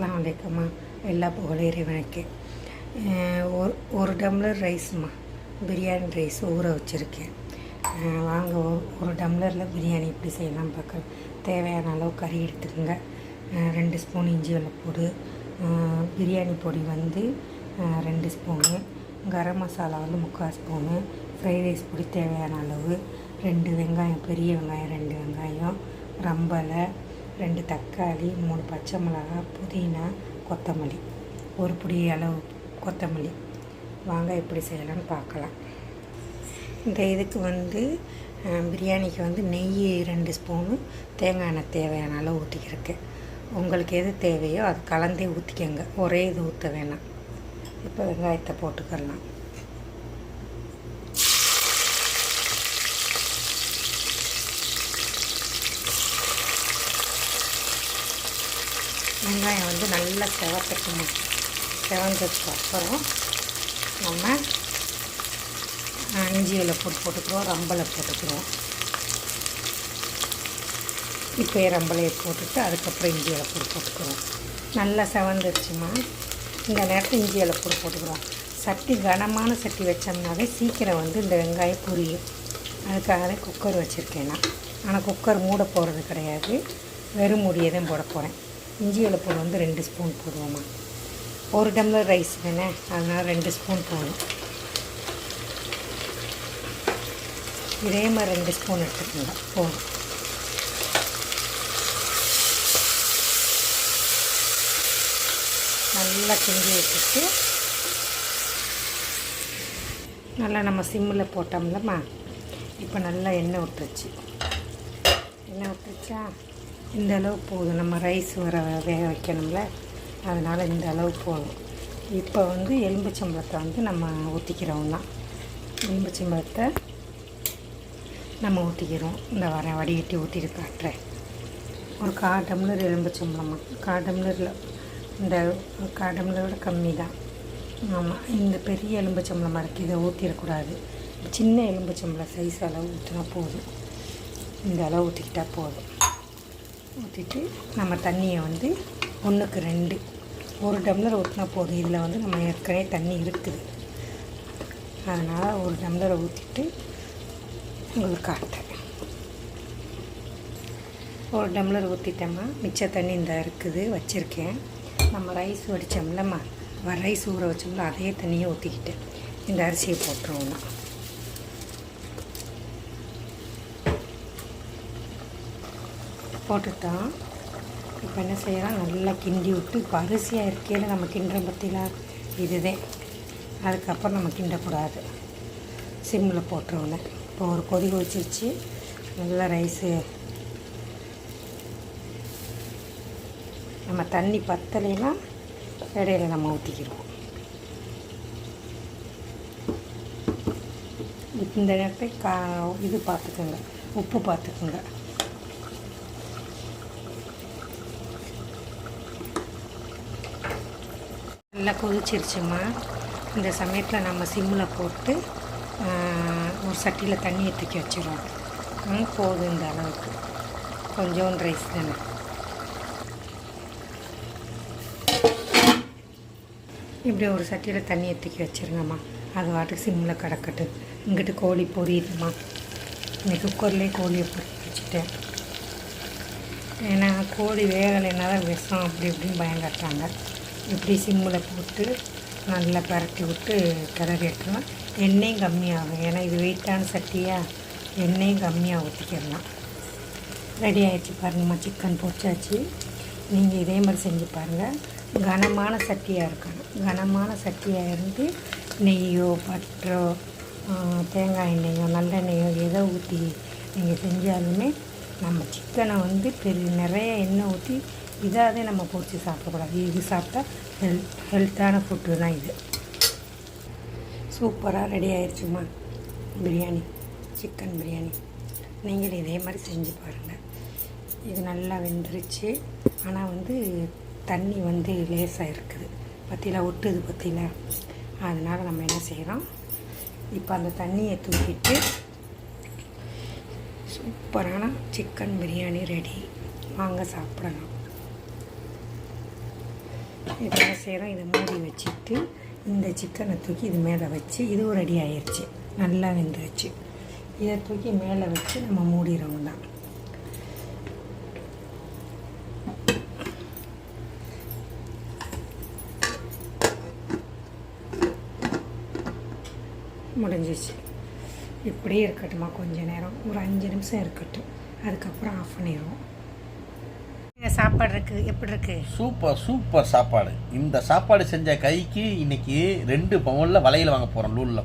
அஸ்லாம் வலைக்கம்மா எல்லா புகழும் இறைவனுக்கு. ஒரு ஒரு டம்ளர் ரைஸ்மா? பிரியாணி ரைஸ் ஊற வச்சுருக்கேன். வாங்க ஒரு- டம்ளரில் பிரியாணி எப்படி செய்யலாம் பார்க்கலாம். தேவையான அளவு கறி எடுத்துக்கோங்க. ரெண்டு ஸ்பூன் இஞ்சி வெள்ளப்பூடு பிரியாணி பொடி வந்து ரெண்டு ஸ்பூனு. கரம் மசாலா வந்து முக்கால் ஸ்பூனு. ஃப்ரைட் ரைஸ் பொடி தேவையான அளவு. ரெண்டு வெங்காயம் பெரிய வெங்காயம் ரெண்டு வெங்காயம். ரம்பலை ரெண்டு தக்காளி மூணு பச்சை மிளகாய் புதினா கொத்தமல்லி. ஒரு பிடி அளவு கொத்தமல்லி. வாங்க எப்படி செய்யலாம்னு பார்க்கலாம். இந்த இதுக்கு வந்து பிரியாணிக்கு வந்து நெய் ரெண்டு ஸ்பூனு தேங்காய் எண்ணெய் தேவையான அளவு ஊற்றிக்கிறேன் உங்களுக்கு எது தேவையோ அது கலந்தே ஊற்றிக்கங்க ஒரே இது ஊற்ற வேணாம். இப்போ வெங்காயத்தை போட்டுக்கலாம். வெங்காயம் வந்து நல்லா செவக்கட்டும் செவந்ததுக்கு அப்புறம் நம்ம அஹ், இஞ்சி இலை போட்டு போட்டுக்கிறோம் ரம்பலை போட்டுக்கிறோம். இப்போ ரம்பலையை போட்டுட்டு அதுக்கப்புறம் இஞ்சி இலை போட்டு போட்டுக்கிறோம். நல்லா செவந்துருச்சுமா? இந்த நேரத்தில் இஞ்சி இலை போட்டு போட்டுக்கிறோம். சட்டி கனமான சட்டி வச்சோம்னாவே சீக்கிரம் வந்து இந்த வெங்காயம் புரியும். அதுக்காகவே குக்கர் வச்சுருக்கேன் நான். ஆனால் குக்கர் மூட போகிறது கிடையாது. வெறும் மூடியை தான் போட போகிறேன் இஞ்சி இலை வந்து ரெண்டு ஸ்பூன் போடுவோம்மா. ஒரு டம்ளர் ரைஸ் தானே? அதனால் ரெண்டு ஸ்பூன் போடணும் இதே மாதிரி ரெண்டு ஸ்பூன் எடுத்துக்கோங்க. போதும். நல்லா கிண்டி வச்சுட்டு நல்லா நம்ம சிம்மில் போட்டோம்லம்மா. இப்போ நல்லா எண்ணெய் விட்டுருச்சு எண்ணெய் விட்டுருச்சா இந்த அளவு போதும். நம்ம ரைஸ் வர வேக வைக்கணும்ல. அதனால் இந்த அளவு போதும். இப்போ வந்து எலும்புச்சம்பளத்தை வந்து நம்ம ஊற்றிக்கிறோம் தான். எலும்புச்சம்பளத்தை நம்ம ஊற்றிக்கிறோம் இந்த வரேன் வடிகட்டி ஊற்றிட்டு காட்டுறேன். ஒரு கால் டம்ளர் மட்டும் கால் டம்ளரில். இந்த கால் டம்ளரோட கம்மி தான். ஆமாம் இந்த பெரிய எலும்புச்சம்பளமாக இருக்குது இதை ஊற்றிடக்கூடாது சின்ன எலும்புச்சம்பளம் சைஸ் அளவு ஊற்றினா போதும். இந்த அளவு ஊற்றிக்கிட்டால் போதும். ஊற்றிட்டு நம்ம தண்ணியை வந்து ஒன்றுக்கு ரெண்டு ஒரு டம்ளர் ஊற்றினா போதும். இதில் வந்து நம்ம ஏற்கனவே தண்ணி இருக்குது. அதனால் ஒரு டம்ளரை ஊற்றிட்டு உங்களுக்கு காட்டுறேன். ஒரு டம்ளர் ஊற்றிட்டேம்மா மிச்ச தண்ணி இந்த இருக்குது வச்சுருக்கேன். நம்ம ரைஸ் வடித்தோம்லம்மா வ ரைஸ் ஊற வச்சோம்ல அதே தண்ணியை ஊற்றிக்கிட்டேன் இந்த அரிசியை போட்டுருவோம். போட்டுட்டான் போட்டுட்டோம். இப்போ என்ன செய்யலாம்? நல்லா கிண்டி விட்டு இப்போ அரிசியாக இருக்கையில் நம்ம கிண்டுற பற்றிலாம் இதுதான் அதுக்கப்புறம் நம்ம கிண்டக்கூடாது. சிம்மில் போட்டுருவோங்க இப்போ ஒரு கொதி வச்சு நல்லா ரைஸு. நம்ம தண்ணி பத்தலைன்னா இடையில நம்ம ஊற்றிக்கிறோம் இந்த நேரத்தை கா இது பார்த்துக்கோங்க. உப்பு பார்த்துக்கோங்க. நல்லா கொதிச்சிருச்சுமா இந்த சமயத்தில் நம்ம சிம்மில் போட்டு ஒரு சட்டியில் தண்ணி தூக்கி வச்சிடுவோம் போதும் இந்த அளவுக்கு. கொஞ்சோண்டு ரைஸ் தானே. இப்படி ஒரு சட்டியில் தண்ணி தூக்கி வச்சிருங்கம்மா. அது வாட்டுக்கு சிம்மில் கிடக்கட்டு இங்கிட்டு கோழி பொரியுதும்மா. இன்னைக்கு குக்கர்லேயே கோழியை பொரி வச்சுட்டேன். ஏன்னா கோழி வேகலைன்னா தான் விஷம் அப்படி இப்படின்னு பயங்கட்டாங்க இப்படி சிம்மில் போட்டு நல்லா பரட்டி விட்டு கிளறி எடுக்கலாம் எண்ணெயும் கம்மியாகும். ஏன்னா இது வெயிட்டான சட்டியாக எண்ணெயும் கம்மியாக ஊற்றிக்கிடலாம் ரெடி ஆகிடுச்சு பாருங்கம்மா சிக்கன் பொரிச்சாச்சு. நீங்கள் இதே மாதிரி செஞ்சு பாருங்கள் கனமான சட்டியாக இருக்கணும். கனமான சட்டியாக இருந்து நெய்யோ பட்டரோ தேங்காய் எண்ணெயோ நல்லெண்ணெயோ எதை ஊற்றி நீங்கள் செஞ்சாலுமே நம்ம சிக்கனை வந்து பெரிய நிறைய எண்ணெய் ஊற்றி இதாகவே நம்ம பொறிச்சு சாப்பிடக்கூடாது இது சாப்பிட்டா ஹெல்த் ஹெல்த்தான ஃபுட்டு தான் இது சூப்பராக ரெடி ஆயிடுச்சுமா பிரியாணி சிக்கன் பிரியாணி நீங்கள் இதே மாதிரி செஞ்சு பாருங்கள் இது நல்லா வெந்துருச்சு ஆனால் வந்து தண்ணி வந்து லேசாக இருக்குது பற்றியில் ஒட்டுது பற்றியில் அதனால் நம்ம என்ன செய்கிறோம் இப்போ அந்த தண்ணியை தூக்கிட்டு சூப்பரான சிக்கன் பிரியாணி ரெடி வாங்க சாப்பிடலாம் இப்போ என்ன செய்கிறோம் இதை மூடி வச்சுட்டு இந்த சிக்கனை தூக்கி இது மேலே வச்சு இதுவும் ரெடி ஆயிடுச்சு நல்லா வெந்துருச்சு. இதை தூக்கி மேலே வச்சு நம்ம மூடிடுறோம் தான். முடிஞ்சிச்சு இப்படியே இருக்கட்டுமா கொஞ்ச நேரம். ஒரு அஞ்சு நிமிஷம் இருக்கட்டும். அதுக்கப்புறம் ஆஃப் பண்ணிடுவோம். சாப்பாடு இருக்குது எப்படி இருக்கு? சூப்பர் சூப்பர் சாப்பாடு. இந்த சாப்பாடு செஞ்ச கைக்கு இன்னைக்கு ரெண்டு பவுனில் வளையல் வாங்க போகிறோம் லூலில்.